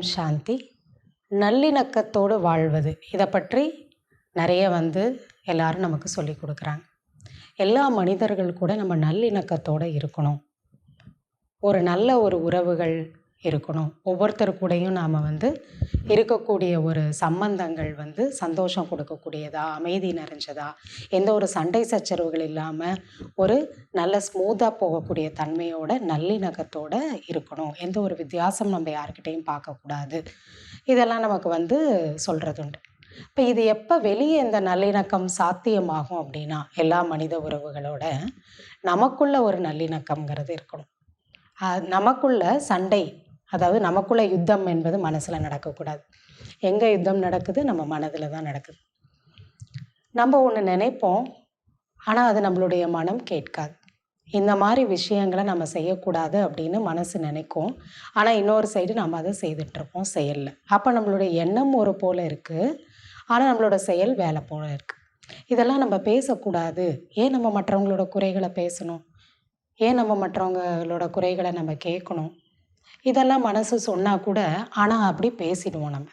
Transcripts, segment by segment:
சாந்தி நல்லிணக்கத்தோடு வாழ்வது. இதை பற்றி நிறைய வந்து எல்லாரும் நமக்கு சொல்லி கொடுக்குறாங்க. எல்லா மனிதர்கள் கூட நம்ம நல்லிணக்கத்தோடு இருக்கணும். ஒரு நல்ல ஒரு உறவுகள் இருக்கணும். ஒவ்வொருத்தர் கூடயும் நாம் வந்து இருக்கக்கூடிய ஒரு சம்பந்தங்கள் வந்து சந்தோஷம் கொடுக்கக்கூடியதா அமைதி நிறைஞ்சதா எந்த ஒரு சண்டை சச்சரவுகள் இல்லாமல் ஒரு நல்ல ஸ்மூத்தாக போகக்கூடிய தன்மையோட நல்லிணக்கத்தோட இருக்கணும். எந்த ஒரு வித்தியாசம் நம்ம யார்கிட்டையும் பார்க்கக்கூடாது இதெல்லாம் நமக்கு வந்து சொல்கிறது உண்டு இப்போ இது எப்போ வெளியே இந்த நல்லிணக்கம் சாத்தியமாகும் அப்படின்னா எல்லா மனித உறவுகளோட நமக்குள்ள ஒரு நல்லிணக்கம்ங்கிறது இருக்கணும். நமக்குள்ள சண்டை அதாவது நமக்குள்ள யுத்தம் என்பது மனசில் நடக்கக்கூடாது. எங்கே யுத்தம் நடக்குது? நம்ம மனதில் தான் நடக்குது. நம்ம ஒன்று நினைப்போம் ஆனால் அது நம்மளுடைய மனம் கேட்காது. இந்த மாதிரி விஷயங்களை நம்ம செய்யக்கூடாது அப்படின்னு மனசு நினைக்கும். ஆனால் இன்னொரு சைடு நம்ம அதை செய்துட்ருப்போம் செயலில். அப்போ நம்மளுடைய எண்ணம் ஒரு போல் இருக்குது ஆனால் நம்மளோட செயல் வேலை போல் இருக்குது இதெல்லாம் நம்ம பேசக்கூடாது. ஏன் நம்ம மற்றவங்களோட குறைகளை பேசணும்? ஏன் நம்ம மற்றவங்களோட குறைகளை நம்ம கேட்கணும்? இதெல்லாம் மனசு சொன்னால் கூட ஆனால் அப்படி பேசிடுவோம் நம்ம.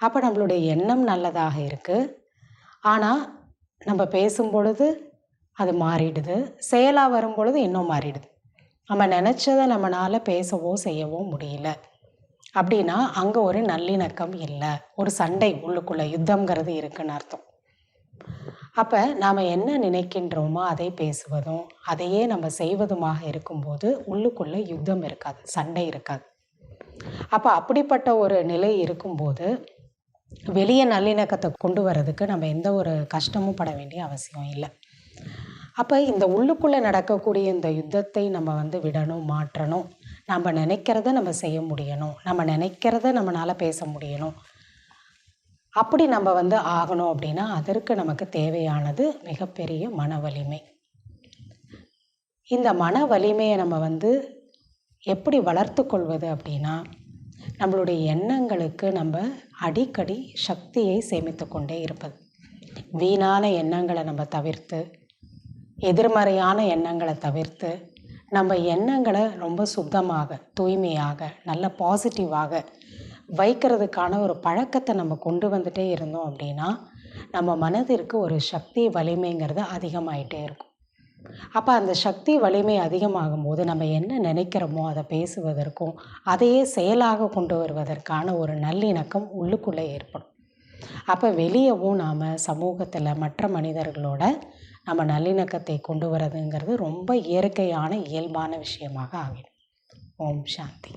அப்போ நம்மளுடைய எண்ணம் நல்லதாக இருக்குது ஆனால் நம்ம பேசும் பொழுது அது மாறிடுது. செயலாக வரும் பொழுது இன்னும் மாறிடுது. நம்ம நினச்சதை நம்மளால் பேசவோ செய்யவோ முடியல. அப்படின்னா அங்கே ஒரு நல்லிணக்கம் இல்லை. ஒரு சண்டை உள்ளுக்குள்ளே யுத்தங்கிறது இருக்குன்னு அர்த்தம். அப்போ நாம் என்ன நினைக்கின்றோமோ அதை பேசுவதும் அதையே நம்ம செய்வதுமாக இருக்கும்போது உள்ளுக்குள்ளே யுத்தம் இருக்காது சண்டை இருக்காது. அப்போ அப்படிப்பட்ட ஒரு நிலை இருக்கும்போது வெளியே நல்லிணக்கத்தை கொண்டு வர்றதுக்கு நம்ம எந்த ஒரு கஷ்டமும் பட வேண்டிய அவசியம் இல்லை. அப்போ இந்த உள்ளுக்குள்ளே நடக்கக்கூடிய இந்த யுத்தத்தை நம்ம வந்து விடணும் மாற்றணும். நம்ம நினைக்கிறத நம்ம செய்ய முடியணும். நம்ம நினைக்கிறத நம்மளால் பேச முடியணும். அப்படி நம்ம வந்து ஆகணும் அப்படின்னா அதற்கு நமக்கு தேவையானது மிகப்பெரிய மன வலிமை. இந்த மன வலிமையை நம்ம வந்து எப்படி வளர்த்து கொள்வது அப்படின்னா நம்மளுடைய எண்ணங்களுக்கு நம்ம அடிக்கடி சக்தியை சேமித்து கொண்டே இருப்பது. வீணான எண்ணங்களை நம்ம தவிர்த்து எதிர்மறையான எண்ணங்களை தவிர்த்து நம்ம எண்ணங்களை ரொம்ப சுத்தமாக தூய்மையாக நல்ல பாசிட்டிவாக வைக்கிறதுக்கான ஒரு பழக்கத்தை நம்ம கொண்டு வந்துட்டே இருந்தோம் அப்படின்னா நம்ம மனதிற்கு ஒரு சக்தி வலிமைங்கிறது அதிகமாயிட்டே இருக்கும். அப்போ அந்த சக்தி வலிமை அதிகமாகும் போது நம்ம என்ன நினைக்கிறோமோ அதை பேசுவதற்கும் அதையே செயலாக கொண்டு வருவதற்கான ஒரு நல்லிணக்கம் உள்ளுக்குள்ளே ஏற்படும். அப்போ வெளியவும் நாம் சமூகத்தில் மற்ற மனிதர்களோட நம்ம நல்லிணக்கத்தை கொண்டு வரதுங்கிறது ரொம்ப இயற்கையான இயல்பான விஷயமாக ஆகிடும். ஓம் சாந்தி.